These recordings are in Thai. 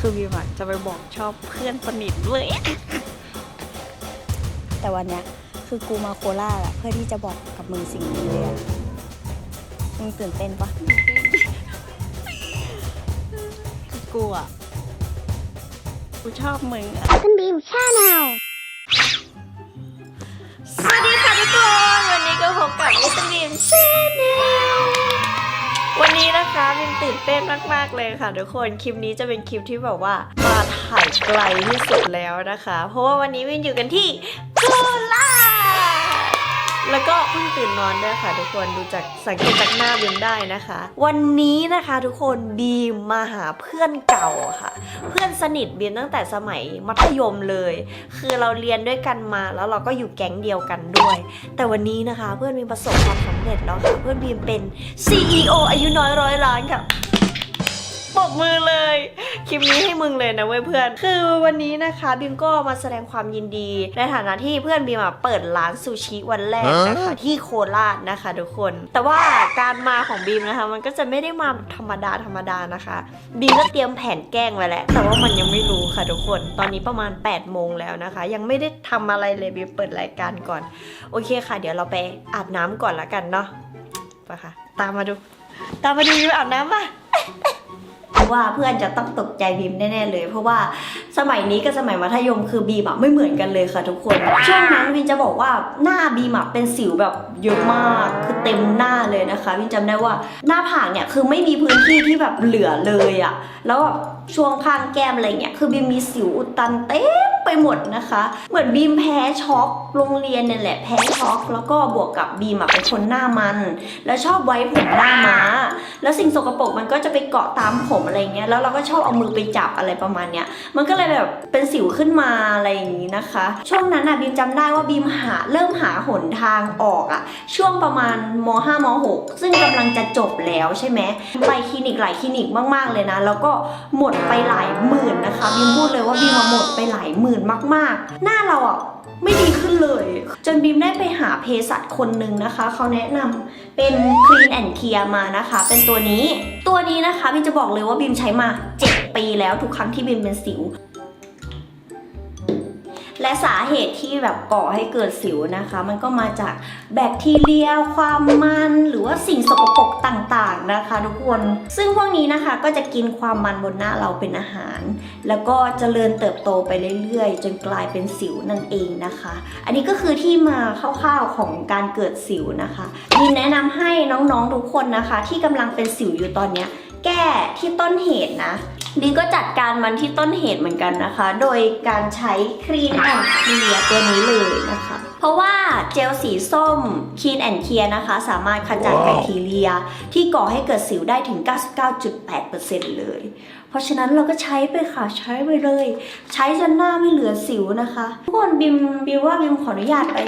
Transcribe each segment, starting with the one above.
คือบีมอะจะไปบอกชอบเพื่อนสนิทเลย แต่วันเนี้ยคือกูมาโคราชอะเพื่อที่จะบอกกับมึงสิ่งนี้เลยอะมึงตื่นเต้นปะคือกูอะกูชอบมึงอะคุณบีมชาแนลสวัสดีค่ะทุกคน วันนี้ก็พบกับมิสบีมชแนลวั นี้นะคะมินตื่นเต้นมากๆเลยค่ะ ทุกคนคลิปนี้จะเป็นคลิปที่แบบว่ามาถ่ายไกลที่สุดแล้วนะคะ เพราะว่าวันนี้วินอยู่กันที่โคราช แล้วก็เพิ่งตื่นนอนด้วยค่ะทุกคนดูจากสังเกตจากหน้าบิมได้นะคะ วันนี้นะคะทุกคนบีมมาหาเพื่อนเก่าค่ะ เพื่อนสนิทบีมตั้งแต่สมัยมัธยมเลย คือเราเรียนด้วยกันมาแล้วเราก็อยู่แก๊งเดียวกันด้วย แต่วันนี้นะคะเพื่อนบีมประสบความสำเร็จแล้วค่ะเพื่อนบีมเป็น CEO อายุน้อยร้อยล้านค่ะ ปรบมือเลย คลิปนี้ให้มึงเลยนะเว้ยเพื่อน คือวันนี้นะคะบีมก็มาแสดงความยินดี ในฐานะที่เพื่อนบีมอะเปิดร้านซูชิวันแรกนะคะที่โคราชนะคะทุกคน แต่ว่าการมาของบีมนะคะ มันก็จะไม่ได้มาธรรมดาธรรมดานะคะบีมก็เตรียมแผนแกล้งไว้แล้ว แต่ว่ามันยังไม่รู้ค่ะทุกคน ตอนนี้ประมาณ8โมงแล้วนะคะ ยังไม่ได้ทำอะไรเลยบีมเปิดรายการก่อน โอเคค่ะ เดี๋ยวเราไปอาบน้ำก่อนละกันเนาะไปค่ะ ตามมาดู ตามมาดูบีมอาบน้ำป่ะ ว่าเพื่อนจะต้องตกใจบีมแน่ๆเลย เพราะว่าสมัยนี้กับสมัยมัธยมคือบีมอะไม่เหมือนกันเลยค่ะทุกคน ช่วงนั้นวินจะบอกว่าหน้าบีมอะเป็นสิวแบบเยอะมากคือเต็มหน้าเลยนะคะวินจำได้ว่าหน้าผากเนี่ยคือไม่มีพื้นที่ที่แบบเหลือเลยอะแล้วแบบช่วงข้างแก้มอะไรเงี้ยคือบีมมีสิวอุดตันเต็ม ไปหมดนะคะ เหมือนบีมแพ้ช็อกโรงเรียนเนี่ยแหละแพ้ช็อกแล้วก็บวกกับบีมอะเป็นคนหน้ามัน แล้วชอบไว้ผมหน้าม้า แล้วสิ่งสกปรกมันก็จะไปเกาะตามผมอะไรเงี้ยแล้วเราก็ชอบเอามือไปจับอะไรประมาณเนี้ยมันก็เลยแบบเป็นสิวขึ้นมาอะไรอย่างนี้นะคะ ช่วงนั้นน่ะบีมจำได้ว่าบีมหาเริ่มหาหนทางออกอะช่วงประมาณม5ม6ซึ่งกำลังจะจบแล้วใช่ไหมไปคลินิกหลายคลินิกมาก ๆเลยนะ แล้วก็หมดไปหลายหมื่นนะคะบีมพูดเลยว่าบีมมาหมดไปหลายหมื่นมากๆ หน้าเราอะไม่ดีขึ้นเลย จนบีมได้ไปหาเภสัชคนหนึ่งนะคะ เขาแนะนำเป็น Clean and Clear มานะคะ เป็นตัวนี้ ตัวนี้นะคะบิมจะบอกเลยว่าบิมใช้มา 7 ปีแล้วทุกครั้งที่บิมเป็นสิว และสาเหตุที่แบบก่อให้เกิดสิวนะคะ มันก็มาจากแบคทีเรีย ความมัน หรือว่าสิ่งสกปรกต่างๆนะคะ ทุกคน ซึ่งพวกนี้นะคะก็จะกินความมันบนหน้าเราเป็นอาหาร แล้วก็เจริญเติบโตไปเรื่อยๆ จนกลายเป็นสิวนั่นเองนะคะ อันนี้ก็คือที่มาคร่าวๆของการเกิดสิวนะคะยินแนะนำให้น้องๆทุกคนนะคะ ที่กำลังเป็นสิวอยู่ตอนเนี้ย แก้ที่ต้นเหตุนะดีก็จัดการมันที่ต้นเหตุเหมือนกันนะคะ โดยการใช้ Clean and Clear ตัวนี้เลยนะคะ เพราะว่าเจลสีส้ม Clean and Clear นะคะ สามารถขจัดแบคทีเรีย ที่ก่อให้เกิดสิวได้ถึง 99.8%เลย เพราะฉะนั้นเราก็ใช้ไปค่ะใช้ไปเลย ใช้จนหน้าไม่เหลือสิวนะคะ ทุกคนบิมบิมว่าบิมขออนุญาตไป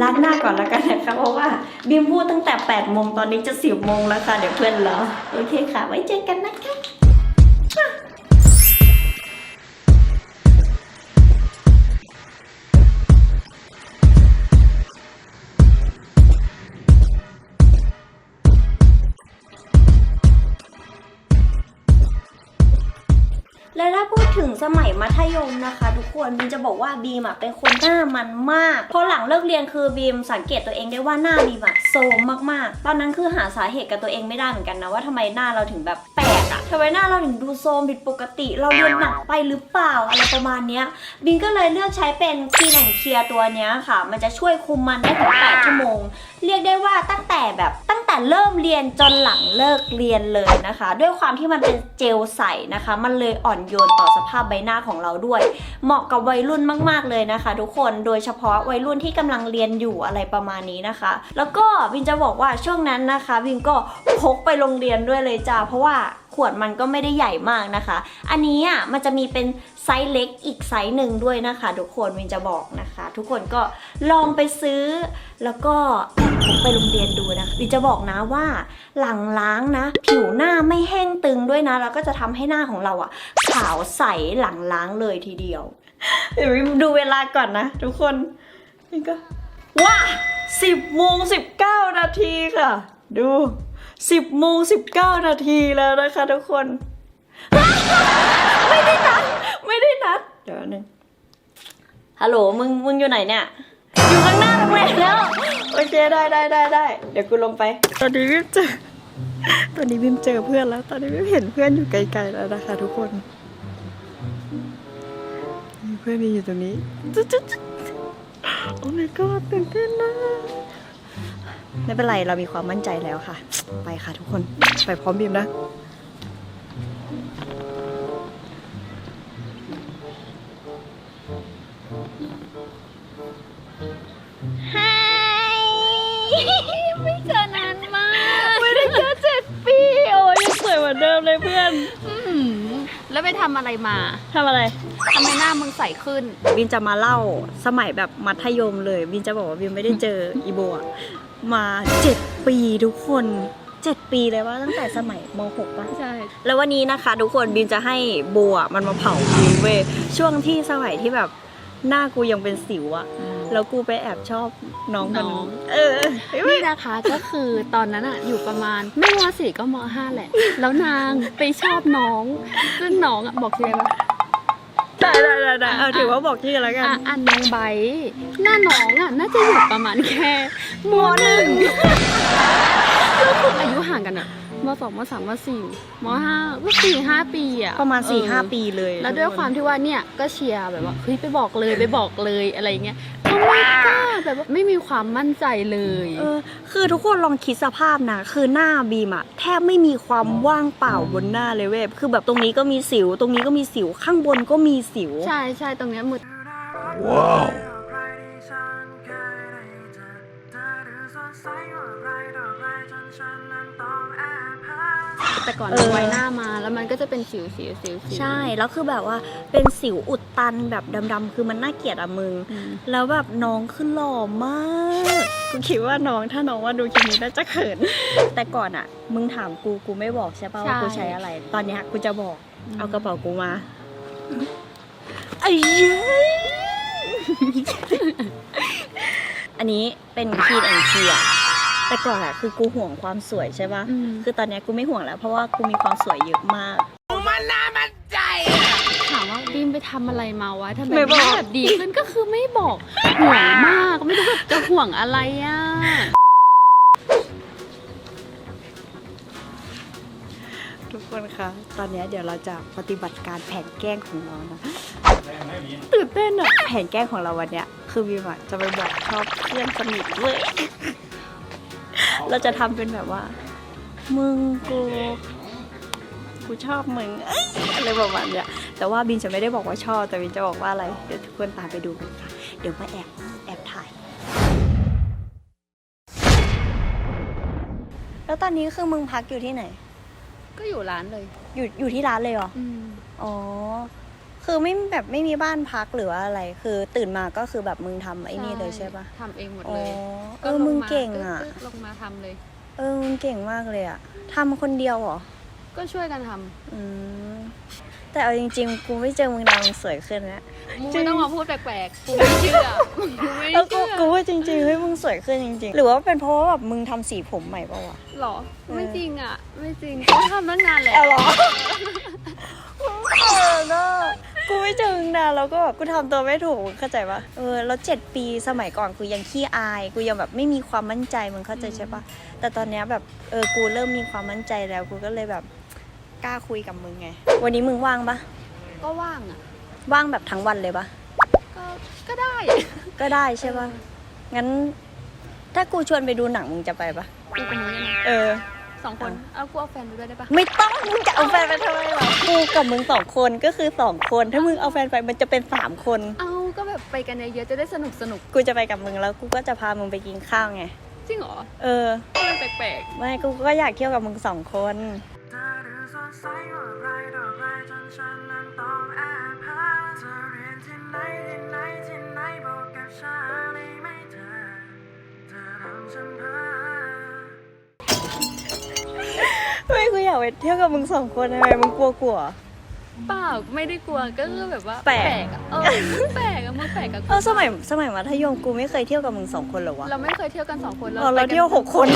ล้างหน้าก่อนแล้วกันนะคะเพราะว่าบิมพูดตั้งแต่8โมงตอนนี้จะสิบโมงแล้วค่ะเดี๋ยวเพื่อนรอโอเคค่ะ ไว้เจอกันนะคะ ยมัธยมนะคะทุกคนบีมจะบอกว่าบีมอะเป็นคนหน้ามันมากพอหลังเลิกเรียนคือบีมสังเกตตัวเองได้ว่าหน้าบีมอะโซมมากๆ ตอนนั้นคือหาสาเหตุกับตัวเองไม่ได้เหมือนกันนะว่าทำไมหน้าเราถึงแบบแอะทำไมหน้าเราถึงดูโซมผิดปกติ เราเรียนหนักไปหรือเปล่าอะไรประมาณเนี้ยบีมก็เลยเลือกใช้เป็นคีแอนเคลียร์ตัวเนี้ยค่ะ มันจะช่วยคุมมันได้ถึง8ชั่วโมง เรียกได้ว่าตั้งแต่แบบตั้งแต่เริ่มเรียนจนหลังเลิกเรียนเลยนะคะ ด้วยความที่มันเป็นเจลใสนะคะ มันเลยอ่อนโยนต่อสภาพใบหน้าของเราด้วย เหมาะกับวัยรุ่นมาก ๆเลยนะคะ ทุกคนโดยเฉพาะวัยรุ่นที่กำลังเรียนอยู่อะไรประมาณนี้นะคะ แล้วก็วินจะบอกว่าช่วงนั้นนะคะวินก็พกไปโรงเรียนด้วยเลยจ้าเพราะว่า ขวดมันก็ไม่ได้ใหญ่มากนะคะ อันนี้อะมันจะมีเป็นไซส์เล็กอีกไซส์หนึ่งด้วยนะคะ ทุกคนวินจะบอกนะคะ ทุกคนก็ลองไปซื้อ แล้วก็แอบไปโรงเรียนดูนะวินจะบอกนะว่าหลังล้างนะ ผิวหน้าไม่แห้งตึงด้วยนะ แล้วก็จะทำให้หน้าของเราอะขาวใสหลังล้างเลยทีเดียวเดี๋ยววินดูเวลาก่อนนะ ทุกคนนี่ก็ว้าสิบโมงสิบเก้านาทีค่ะ ดู สิบโมงสิบเก้านาทีแล้วนะคะทุกคน ไม่ได้นับนึงฮัลโหลมึงมึงอยู่ไหนเนี่ย อยู่ข้างหน้าโรงแรมแล้ว โอเคได้ได้ได้ได้เดี๋ยวกูลงไป ตอนนี้วิมเจอ ตอนนี้วิมเจอเพื่อนแล้ว ตอนนี้วิมเห็นเพื่อนอยู่ไกลๆแล้วนะคะ ทุกคนมีเพื่อนมีอยู่ตรงนี้จุ๊ดจุ๊ดจุ๊ดโอ้ my god ตื่นเต้นนะ ไม่เป็นไรเรามีความมั่นใจแล้วค่ะ ไปค่ะทุกคน ไปพร้อมบิมนะไฮไม่เจอนานมากไม่ได้เจอเจ็ดปี โอ้ยยังสวยเหมือนเดิมเลยเพื่อนอืมแล้วไปทำอะไรมาทำอะไร ทำไมหน้ามึงใสขึ้น บินจะมาเล่าสมัยแบบมัธยมเลย บินจะบอกว่าบินไม่ได้เจออีโบอะ มาเจ็ดปีทุกคนเจ็ดปีเลยว่าตั้งแต่สมัยมหกปะใช่ แล้ววันนี้นะคะ ทุกคนบินจะให้โบอะมันมาเผาบินเว้ยช่วงที่สมัยที่แบบหน้ากูยังเป็นสิวอะแล้วกูไปแอบชอบน้องคนนึงเออนี่นะคะก็คือตอนนั้นอะอยู่ประมาณ ไม่มสี่ก็มห้าแหละ แล้วนางไปชอบน้องซึ่งน้องอะบอกเลยว่า ได้ได้ได้ได้เอาถือว่าบอกชื่อแล้วกัน อะอันน้องไบร์ทหน้าน้องอะน่าจะอยู่ประมาณแค่มหนึ่งแล้วคืออายุห่างกันอะ มสองมสามมสี่มห้าก็สี่ห้าปีอะประมาณ4ี่เออห้าปีเลยแล้วด้วยความที่ว่าเนี่ยก็เชียร์แบบว่าเฮ้ยไปบอกเลยไปบอกเลยอะไรเงี้ยเขาไม่กล้าแบบว่าไม่มีความมั่นใจเลย เออคือทุกคนลองคิดสภาพนะ คือหน้าบีมอะแทบไม่มีความว่างเปล่าบนหน้าเลยเว้ยคือแบบตรงนี้ก็มีสิว ตรงนี้ก็มีสิวข้างบนก็มีสิว ใช่ใช่ตรงเนี้ยมือว้าว แต่ก่อนเออไว้หน้ามาแล้วมันก็จะเป็นสิวสิวสิวสิว ใช่ แล้วคือแบบว่าเป็นสิวอุดตันแบบดำๆคือมันน่าเกลียดอะมึง อืม แล้วแบบน้องคือหล่อมากกูคิดว่าน้องถ้าน้องว่าดูคลิปนี้น่าจะเขิน แต่ก่อนอะมึงถามกูกูไม่บอกใช่ป่ะว่ากูใช้อะไร ตอนเนี้ยกูจะบอก เอากระเป๋ากูมาไอ้เย้ยอันนี้เป็นคีนแอนคีอะ แต่ก่อนอะคือกูห่วงความสวยใช่ป่ะอืมคือตอนเนี้ยกูไม่ห่วงแล้ว เพราะว่ากูมีความสวยเยอะมากถามว่าบีมไปทำอะไรมาวะทำไมไม่บอกหน้าแบบดีขึ้นก็คือไม่บอกห่วงมากไม่รู้แบบจะห่วงอะไรอะทุกคนคะตอนนี้เดี๋ยวเราจะปฏิบัติการแผนแกล้งของเรานะตื่นเต้นอะแผนแกล้งของเราวันเนี้ยคือวิมอะจะไปบอกชอบเพื่อนสนิทเลย เราจะทำเป็นแบบว่า มึงกูกูชอบมึงเอ้ยอะไรประมาณเนี้ยแต่ว่าบินจะไม่ได้บอกว่าชอบ แต่บินจะบอกว่าอะไร เดี๋ยวทุกคนตามไปดูกันค่ะ เดี๋ยวมาแอบแอบถ่าย แล้วตอนนี้คือมึงพักอยู่ที่ไหน ก็อยู่ร้านเลย อยู่อยู่ที่ร้านเลยเหรอ อืม อ๋อ คือไม่แบบไม่มีบ้านพักหรือว่าอะไร คือตื่นมาก็คือแบบมึงทำไอ้นี่เลยใช่ปะทำเองหมดอ๋อเลยเออมึงเก่งอะก็ลงมาทำเลย เออมึงเก่งมากเลยอะทำคนเดียวเหรอ ก็ช่วยกันทำอืม แต่เอาจริงๆ กูไม่เจอมึงนานมึงสวยขึ้นแล้ว มึงจริไม่ง ต้องมาพูดแปลกๆ กูไม่เชื่อกูไม่แล้วกูเชื่อกูว่าจริงๆเฮ้ยมึงสวยขึ้นจริงๆ หรือว่าเป็นเพราะว่าแบบมึงทำสีผมใหม่ปะวะ หรอเออไม่จริงอะ ไม่จริงกูทำตั้งนานแล้ว เอาเหรอ เออเนอะ กูไม่เจอมึงนานแล้วก็แบบกูทำตัวไม่ถูกมึงเข้าใจปะเออแล้วเจ็ดปีสมัยก่อนกูยังขี้อาย กูยังแบบไม่มีความมั่นใจมึงเข้าใจใช่ปะแต่ตอนเนี้ยแบบเออกูเริ่มมีความมั่นใจแล้วกูก็เลยแบบกล้าคุยกับมึงไง วันนี้มึงว่างปะก็ว่างอะว่างแบบทั้งวันเลยปะก็ก็ได้ ก็ได้ใช่ปะงั้น ถ้ากูชวนไปดูหนังมึงจะไปปะกูกับมึงเนี่ยนะเออ สองคน เอากูเอาแฟนไปด้วยได้ปะไม่ต้องมึงจะเอาแฟนไปทำไมหรอกูกับมึงสองคนก็คือสองคน ถ้ามึงเอาแฟนไปมันจะเป็นสามคน เอาก็แบบไปกันเยอะๆจะได้สนุกสนุกกูจะไปกับมึงแล้วกูก็จะพามึงไปกินข้าวไง จริงเหรอเออทำไมแปลกไม่กูก็อยากเที่ยวกับมึงสองคนไม่กูอยา ไปเที่ยวกับมึงสองคนทำไมมึงกลัวกลัวๆเปล่าไม่ได้กลัวก็คือแบบว่าแปลกอะเออมึงแปลกอะมึงแปลกอะเออสมัยสมัยมัธยมกูไม่เคยเที่ยวกับมึงสองคนเหรอวะเราไม่เคยเที่ยวกันสองคนเออเราไปกันเที่ยวหกคน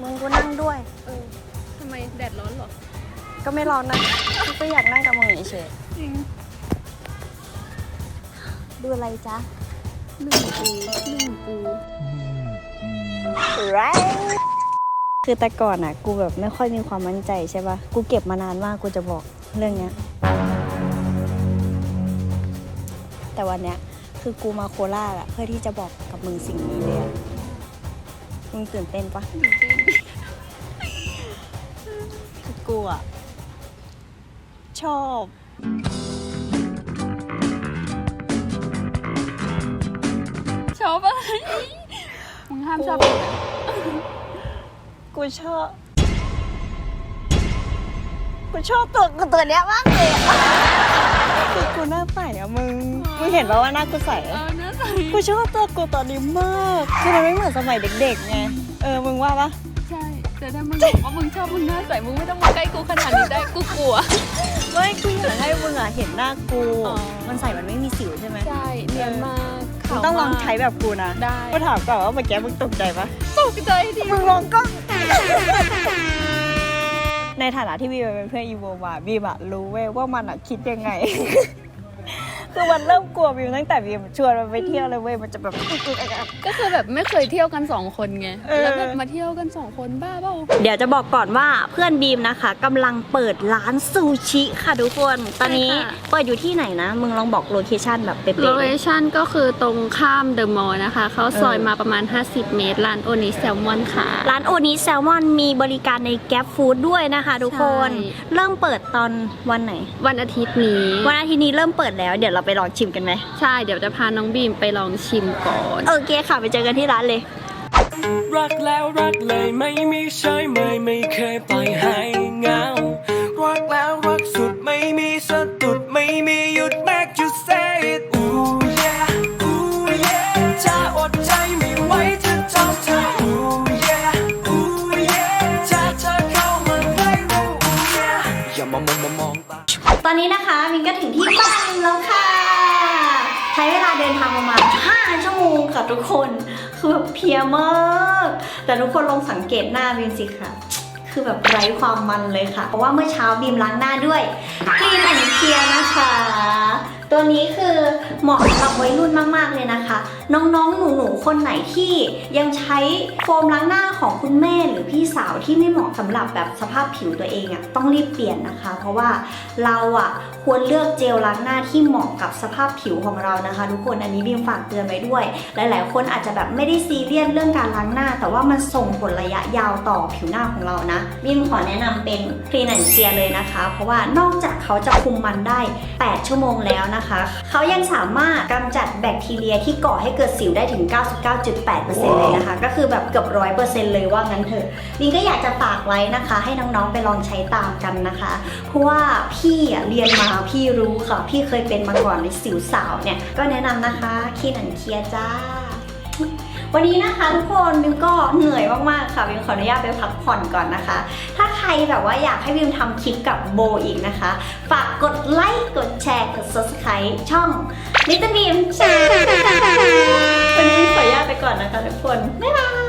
มึงกูนั่งด้วย เออทำไมแดดร้อนเหรอก็ไม่ร้อนนะกูก็อยากนั่งกับมึงเฉยจริงๆ ดูอะไรจ๊ะหนึ่งกูหนึ่งกูไรคือแต่ก่อนอะ กูแบบไม่ค่อยมีความมั่นใจใช่ปะกูเก็บมานานมากกูจะบอกเรื่องเนี้ย แต่วันเนี้ยคือกูมาโคราชอะเพื่อที่จะบอกกับมึงสิ่งนี้เลยอะมึงตื่นเต้นปะตื่นเต้นคือกูอะชอบ อบอะไรมึงห้ามชอบกูนะกูชอบกูชอบตัวกูตัวเนี้ยมากเลยอะคือกูหน้าใสอะมึง มึงเห็นปะว่าหน้ากูใสเออน่าใส่กูชอบตัวกูตอนนี้มากคือมันไม่เหมือนสมัยเด็กๆไง เออ มึงว่าปะใช่แต่ถ้ามึงบอกว่ามึงชอบมึงน่าใส่มึงไม่ต้องมาใกล้กูขนาดนี้ได้กูกลัว ไม่กูอยากให้มึงอะเห็นหน้ากู อ๋อ มันใส่มันไม่มีสิวใช่ไหม ใช่เนียนมาก มึงขาวต้องลองมากใช้แบบกูนะได้ กูถามก่อนว่าเมื่อกี้มึงตกใจปะตกใจดิมึงลองกล้อง ในฐานะที่บีมเป็นเพื่อนอีโวมาบีมอะรู้เว้ยว่ามันอะคิดยังไง คือมันเริ่มกลัวบีมตั้งแต่บีมชวนมันไปเที่ยวเลยเว้ยมันจะแบบอึกอึกอักอักก็คือแบบไม่เคยเที่ยวกันสองคนไงเออแล้วแบบมาเที่ยวกันสองคนบ้าเปล่าเดี๋ยวจะบอกก่อนว่าเพื่อนบีมนะคะกำลังเปิดร้านซูชิค่ะทุกคนตอนนี้ใช่ค่ะเปิดอยู่ที่ไหนนะ มึงลองบอกโลเคชั่นแบบเป๊ะโลๆเคเลยชั่นก็คือตรงข้ามเดอะมอลล์นะคะเขาซอยเออมาประมาณ 50 เมตรร้านโอนิแซลมอนค่ะ ร้านโอนิแซลมอนมีบริการในแก p ฟู้ดด้วยนะคะทุกคนใช่เริ่มเปิดตอนวันไหน วันอาทิตย์นี้ วันอาทิตย์นี้เริ่มเปิดแล้วเดี๋ยวเราไปลองชิมกันไหมใช่ เดี๋ยวจะพาน้องบีมไปลองชิมก่อน โอเคค่ะไปเจอกันที่ร้านเลย รักแล้วรักเลยไม่มีใช่ไหมไม่เคยปล่อยให้เหงา รักแล้วรักสุดไม่มีสะดุดไม่มีหยุด make you say it ค่ะทุกคน คือแบบเพียมาก แต่ทุกคนลองสังเกตหน้าบิมสิค่ะ คือแบบไร้ความมันเลยค่ะ เพราะว่าเมื่อเช้าบีมล้างหน้าด้วยคลีนแอนเพียนะคะ ตัวนี้คือเหมาะสำหรับวัยรุ่นมาก ๆ เลยนะคะ น้องๆ หนูๆ คนไหนที่ยังใช้โฟมล้างหน้าของคุณแม่หรือพี่สาวที่ไม่เหมาะสำหรับแบบสภาพผิวตัวเองอะ่ะต้องรีบเปลี่ยนนะคะ เพราะว่าเราอะควรเลือกเจลล้างหน้าที่เหมาะกับสภาพผิวของเรานะคะ ทุกคนอันนี้บีมฝากเตือนไว้ด้วย หลาย ๆ คนอาจจะแบบไม่ได้ซีเรียสเรื่องการล้างหน้า แต่ว่ามันส่งผลระยะยาวต่อผิวหน้าของเรานะบีมขอแนะนำเป็นคลีนแอนเคลียเลยนะคะ เพราะว่านอกจากเขาจะคุมมันได้ 8 ชั่วโมงแล้วนะคะเขายังสามารถกำจัดแบคทีเรียที่ก่อให้เกิดสิวได้ถึง 99.8%เลยนะคะ ก็คือแบบเกือบร้อยเปอร์เซ็นต์เลยว่างั้นเถอะบินก็อยากจะฝากไว้นะคะ ให้น้องๆไปลองใช้ตามกันนะคะ เพราะว่าพี่อะเรียนมาพี่รู้ค่ะ พี่เคยเป็นมาก่อนในสิวสาวเนี่ย ก็แนะนำนะคะคีนันเคลียร์จ้า วันนี้นะคะทุกคนบิมก็เหนื่อยมากๆค่ะบิมขออนุญาตไปพักผ่อนก่อนนะคะ ถ้าใครแบบว่าอยากให้บิมทำคลิปกับโบอีกนะคะ ฝากกดไลค์กดแชร์กด subscribe ช่องนิตบีมแชร์วันนี้ขออนุญาตไปก่อนนะคะทุกคน บ๊ายบาย